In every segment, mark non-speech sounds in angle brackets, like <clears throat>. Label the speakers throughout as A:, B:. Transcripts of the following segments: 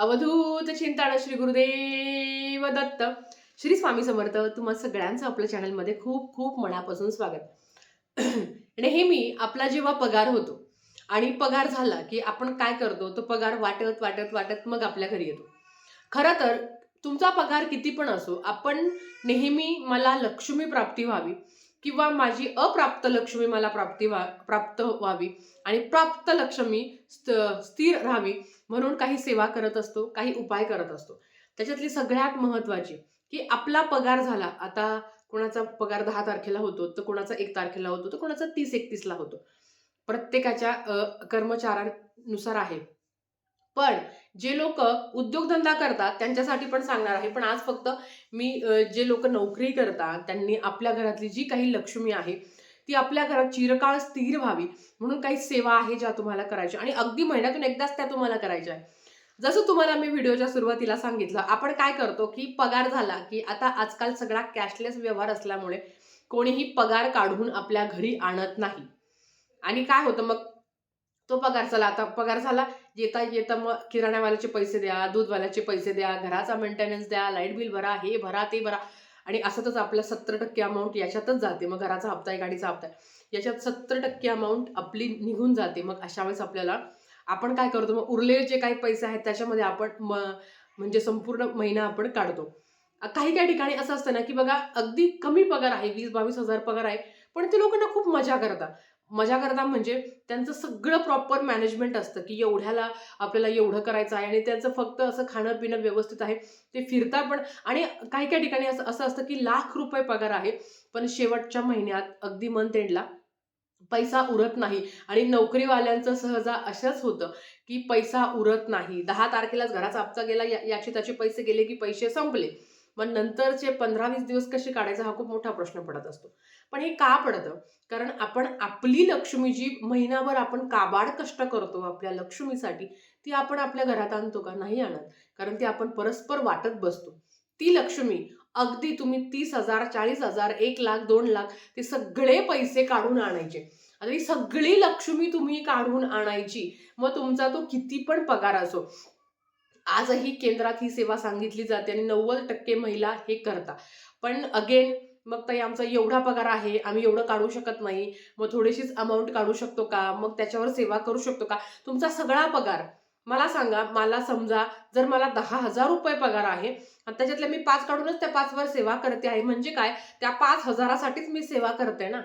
A: अवधूत चिंताण श्री गुरुदेव दत्त. श्री स्वामी समर्थ तुम्हा सगळ्यांचं आपल्या चॅनलमध्ये खूप खूप मनापासून स्वागत. <clears throat> नेहमी आपला जेव्हा पगार होतो आणि पगार झाला की आपण काय करतो तो पगार वाटत वाटत वाटत मग आपल्या घरी येतो. खरं तर तुमचा पगार किती पण असो आपण नेहमी मला लक्ष्मी प्राप्ती व्हावी किंवा माझी अप्राप्त लक्ष्मी मला प्राप्ती व्हा प्राप्त व्हावी आणि प्राप्त लक्ष्मी स्थिर राहावी म्हणून काही सेवा करत असतो काही उपाय करत असतो. त्याच्यातली सगळ्यात महत्वाची की आपला पगार झाला आता कोणाचा पगार दहा तारखेला होतो तर कोणाचा एक तारखेला होतो तर कोणाचा तीस एकतीसला होतो. प्रत्येकाच्या कर्मचाऱ्यांनुसार आहे. पण जे लोक उद्योगधंदा करतात त्यांच्यासाठी पण सांगणार आहे पण आज फक्त मी जे लोक नोकरी करतात त्यांनी आपल्या घरातली जी काही लक्ष्मी आहे ती आपल्या घरात चिरकाळ स्थिर व्हावी. म्हणून काही सेवा आहे ज्या तुम्हाला करायच्या. आणि अगदी महिन्यातून एकदाच त्या तुम्हाला करायच्या आहे जसं तुम्हाला मी व्हिडिओच्या सुरुवातीला सांगितलं आपण काय करतो की पगार झाला की आता आजकाल सगळा कॅशलेस व्यवहार असल्यामुळे कोणीही पगार काढून आपल्या घरी आणत नाही. आणि काय होतं मग? तो पगार चला. आता पगार झाला येता येता मग किराणावाल्याचे पैसे द्या दूधवाल्याचे पैसे द्या घराचा मेंटेनन्स द्या लाइट बिल भरा हे भरा ते भरा. आणि असतच आपलं सत्तर टक्के अमाऊंट याच्यातच जाते. मग घराचा हप्ता आहे गाडीचा हप्ता आहे. याच्यात सत्तर टक्के अमाऊंट आपली निघून जाते. मग अशा वेळेस आपल्याला आपण काय करतो? मग उरलेले जे काही पैसे आहेत त्याच्यामध्ये आपण म म्हणजे संपूर्ण महिना आपण काढतो. काही काही ठिकाणी असं असतं ना की बघा अगदी कमी पगार आहे वीस बावीस हजार पगार आहे पण ते लोकांना खूप मजा करतात. मजा करतात म्हणजे त्यांचं सगळं प्रॉपर मॅनेजमेंट असतं की एवढ्याला आपल्याला एवढं करायचं आहे आणि त्यांचं फक्त असं खाणं पिणं व्यवस्थित आहे ते फिरता पण आणि काही काही ठिकाणी असं असं असतं की लाख रुपये पगार आहे पण शेवटच्या महिन्यात अगदी मंथ एंडला पैसा उरत नाही आणि नोकरीवाल्यांचं सहजा असंच होतं की पैसा उरत नाही. दहा तारखेलाच घराचा हप्ता गेला या- याचे त्याचे पैसे गेले की पैसे संपले. मग नंतरचे पंधरा वीस दिवस कसे काढायचा हा खूप मोठा प्रश्न पडत असतो. पण हे का पडतं? कारण आपण आपली लक्ष्मी जी महिनाभर आपण काबाड कष्ट करतो आपल्या लक्ष्मीसाठी ती आपण आपल्या घरात आणतो का? नाही आणत. कारण ती आपण परस्पर वाटत बसतो. ती लक्ष्मी अगदी तुम्ही तीस हजार चाळीस हजार एक लाख दोन लाख ते सगळे पैसे काढून आणायचे. आता ही सगळी लक्ष्मी तुम्ही काढून आणायची मग तुमचा तो किती पण पगार असो आजही केंद्रात ही सेवा सांगितली जाते आणि नव्वद टक्के महिला हे करता पण अगेन मग ताई आमचा एवढा पगार आहे आम्ही एवढं काढू शकत नाही. मग थोडीशीच अमाऊंट काढू शकतो का? मग त्याच्यावर सेवा करू शकतो का? तुमचा सगळा पगार मला सांगा मला समजा जर मला दहा हजार रुपये पगार आहे आणि त्याच्यातल्या मी पाच काढूनच त्या पाचवर सेवा करते आहे म्हणजे काय? त्या पाच हजारासाठीच मी सेवा करते ना?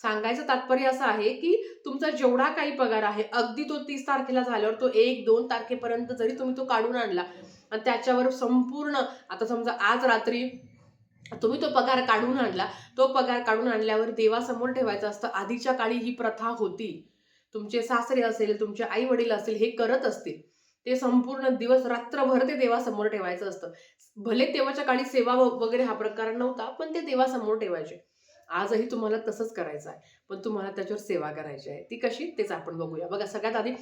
A: सांगायचं तात्पर्य असं आहे की तुमचा जेवढा काही पगार आहे अगदी तो तीस तारखेला झाल्यावर तो एक दोन तारखेपर्यंत जरी तुम्ही तो काढून आणला आणि त्याच्यावर संपूर्ण आता समजा आज रात्री तुम्ही तो पगार काढून आणला तो पगार काढून आणल्यावर देवासमोर ठेवायचा असतं आधीच्या काळी ही प्रथा होती. तुमचे सासरे असेल तुमचे आई वडील असेल हे करत असतील ते संपूर्ण दिवस रात्रभर ते देवासमोर ठेवायचं असतं. भले तेव्हाच्या काळी सेवा वगैरे हा प्रकार नव्हता पण ते देवासमोर ठेवायचे. आजही तुम्हाला तसंच करायचं आहे. पण तुम्हाला त्याच्यावर सेवा करायची आहे. ती कशी? तेच आपण बघूया. बघा सगळ्यात आधी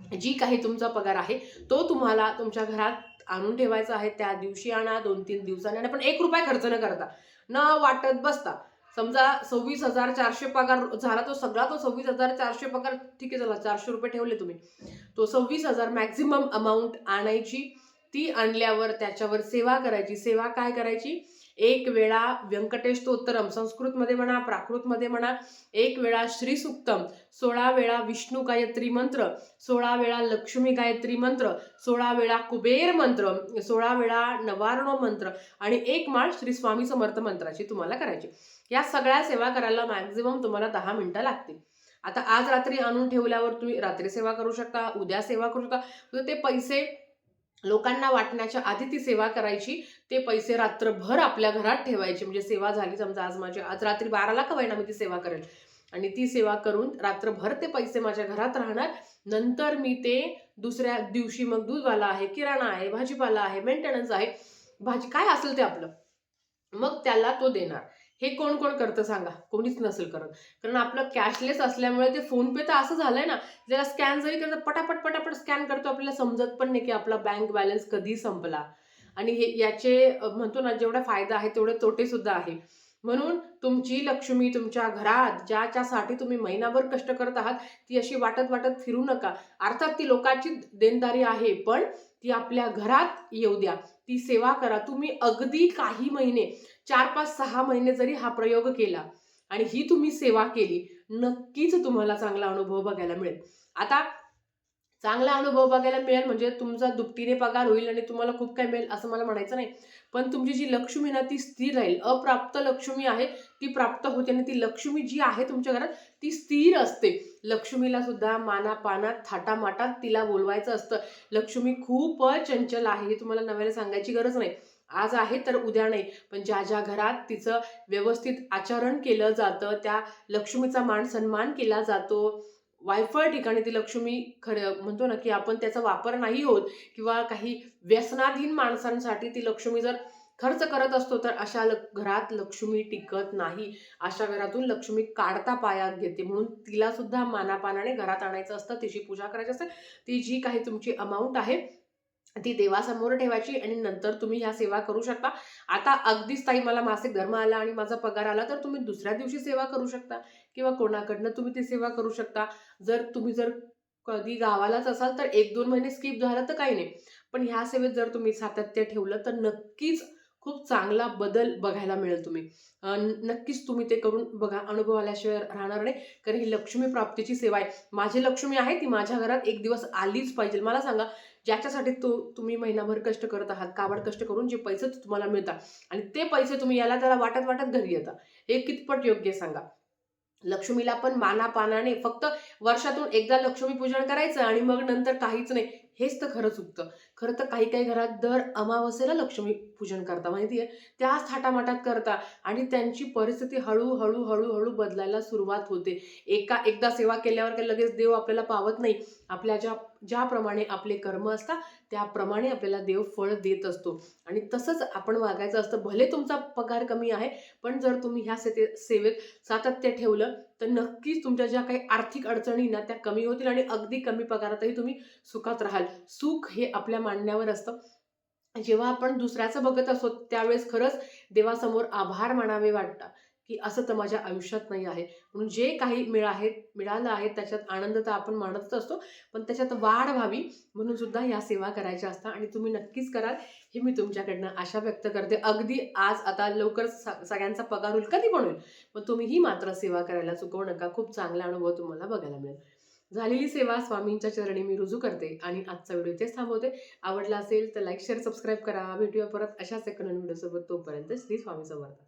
A: जी काही तुमचा पगार आहे तो तुम्हाला तुमच्या घरात आणून ठेवायचा आहे. त्या दिवशी आणा दोन तीन दिवसांनी आणि. पण एक रुपया खर्च न करता न वाटत बसता. समजा सव्वीस हजार चारशे पगार झाला तो सगळा तो सव्वीस हजार चारशे पगार ठीक आहे चला चारशे रुपये ठेवले तुम्ही. तो सव्वीस हजार मॅक्झिमम अमाऊंट आणायची ती आणल्यावर त्याच्यावर सेवा करायची. सेवा काय करायची? एक वेळा व्यंकटेश स्तोत्रम संस्कृतमध्ये म्हणा प्राकृतमध्ये म्हणा एक वेळा श्रीसुक्तम सोळा वेळा विष्णू गायत्री मंत्र सोळा वेळा लक्ष्मी गायत्री मंत्र सोळा वेळा कुबेर मंत्र सोळा वेळा नवार्णव मंत्र आणि एक माळ श्री स्वामी समर्थ मंत्राची तुम्हाला करायची. या सगळ्या सेवा करायला मॅक्झिमम तुम्हाला दहा मिनिटं लागतील. आता आज रात्री आणून ठेवल्यावर तुम्ही रात्री सेवा करू शकता उद्या सेवा करू शकता. तर ते पैसे लोकांना वाटण्याच्या आधी ती सेवा करायची ते पैसे रात्रभर आपल्या घरात ठेवायचे. म्हणजे सेवा झाली समजा आज माझी आज रात्री बाराला का ना मी ती सेवा करेल. आणि ती सेवा करून रात्रभर ते पैसे माझ्या घरात राहणार. नंतर मी ते दुसऱ्या दिवशी मग दूधवाला आहे किराणा आहे भाजीपाला आहे मेंटेनन्स आहे भाजी काय असेल ते आपलं. मग त्याला तो देणार. हे कोण कोण करतं सांगा? कोणीच नसेल करत. कारण आपलं कॅशलेस असल्यामुळे ते फोन पे तर असं झालंय ना ज्याला स्कॅन जरी करतात पटापट पटापट स्कॅन करतो आपल्याला समजत पण नाही की आपला बँक बॅलन्स कधी संपला. आणि हे याचे म्हणतो ना जेवढा फायदा आहे तेवढे तोटे सुद्धा आहे. म्हणून तुमची लक्ष्मी तुमच्या घरात ज्याच्यासाठी तुम्ही महिनाभर कष्ट करत आहात ती अशी वाटत वाटत फिरू नका. अर्थात ती लोकांची देणदारी आहे पण ती आपल्या घरात येऊ द्या. ती सेवा करा. तुम्ही अगदी काही महिने चार पाच सहा महिने जरी हा प्रयोग केला आणि ही तुम्ही सेवा केली नक्कीच तुम्हाला चांगला अनुभव बघायला मिळेल. आता चांगला अनुभव बघायला मिळेल म्हणजे तुमचा दुपटीने पगार होईल आणि तुम्हाला खूप काय मिळेल असं मला म्हणायचं नाही. पण तुमची जी लक्ष्मी ना ती स्थिर राहील. अप्राप्त लक्ष्मी आहे ती प्राप्त होते आणि ती लक्ष्मी जी आहे तुमच्या घरात ती स्थिर असते. लक्ष्मीला सुद्धा माना पानात थाटामाटात तिला बोलवायचं असतं. लक्ष्मी खूप चंचल आहे हे तुम्हाला नव्याने सांगायची गरज नाही. आज आहे तर उद्या नाही. पण ज्या ज्या घरात तिचं व्यवस्थित आचरण केलं जातं त्या लक्ष्मीचा मान सन्मान केला जातो वायफळ ठिकाणी ती लक्ष्मी खरं म्हणतो ना की आपण त्याचा वापर नाही होत किंवा काही व्यसनाधीन माणसांसाठी ती लक्ष्मी जर खर्च करत असतो तर अशा ल घरात लक्ष्मी टिकत नाही. अशा घरातून लक्ष्मी काढता पायात घेते. म्हणून तिला सुद्धा मानापानाने घरात आणायचं असतं तिची पूजा करायची असते. ती जी काही तुमची अमाऊंट आहे ती देवासमोर ठेवायची आणि नंतर तुम्ही ह्या सेवा करू शकता. आता अगदीच ताई मला मासिक धर्म आला आणि माझा पगार आला तर तुम्ही दुसऱ्या दिवशी सेवा करू शकता किंवा कोणाकडनं तुम्ही ती सेवा करू शकता. जर तुम्ही जर कधी गावालाच असाल तर एक दोन महिने स्किप झालं तर काही नाही. पण ह्या सेवेत जर तुम्ही सातत्य ठेवलं तर नक्कीच खूप चांगला बदल बघायला मिळेल तुम्ही. नक्कीच तुम्ही ते करून बघा. अनुभव आल्याशिवाय राहणार नाही. कारण ही लक्ष्मी प्राप्तीची सेवा आहे. माझी लक्ष्मी आहे ती माझ्या घरात एक दिवस आलीच पाहिजे. मला सांगा ज्याच्यासाठी तू तुम्ही महिनाभर कष्ट करत आहात काबड कष्ट करून जे पैसे तुम्हाला मिळतात आणि ते पैसे तुम्ही याला त्याला वाटत वाटत घरी येता. हे कितपट योग्य सांगा. लक्ष्मीला पण मानापानाने फक्त वर्षातून एकदा लक्ष्मी पूजन करायचं आणि मग नंतर काहीच नाही. हेच तर खरं चुकतं. खरं तर काही काही घरात दर अमावस्येला लक्ष्मी पूजन करता माहिती आहे त्याच थाटामाटात करता आणि त्यांची परिस्थिती हळूहळू हळूहळू बदलायला सुरुवात होते. एका एकदा सेवा केल्यावर काही लगेच देव आपल्याला पावत नाही. आपल्या ज्या ज्याप्रमाणे आपले कर्म असतात त्याप्रमाणे आपल्याला देव फळ देत असतो. आणि तसंच आपण वागायचं असतं. भले तुमचा पगार कमी आहे पण जर तुम्ही ह्या से सेवेत सातत्य ठेवलं तर नक्कीच तुमच्या ज्या काही आर्थिक अडचणी ना त्या कमी होतील आणि अगदी कमी पगारातही तुम्ही सुखात राहाल. सुख हे आपल्या मांडण्यावर असतं. जेव्हा आपण दुसऱ्याचं बघत असतो त्यावेळेस खरंच देवासमोर आभार मानावे वाटतात. की असं तर माझ्या आयुष्यात नाही आहे. म्हणून जे काही मिळ आहे मिळालं आहे त्याच्यात आनंद तर आपण मानतच असतो. पण त्याच्यात वाढ व्हावी म्हणून सुद्धा या सेवा करायच्या असतात आणि तुम्ही नक्कीच कराल हे मी तुमच्याकडनं आशा व्यक्त करते. अगदी आज आता लवकर स- सगळ्यांचा पगार होईल कधी पण होईल. पण तुम्ही ही मात्र सेवा करायला चुकवू नका. खूप चांगला अनुभव तुम्हाला बघायला मिळेल. झालेली सेवा स्वामींच्या चरणी मी रुजू करते आणि आजचा व्हिडिओ इथेच थांबवते. आवडला असेल तर लाईक शेअर सबस्क्राईब करा. भेटूया परत अशाच एक नवीन व्हिडिओसोबत. तोपर्यंत श्री स्वामी समर्थ.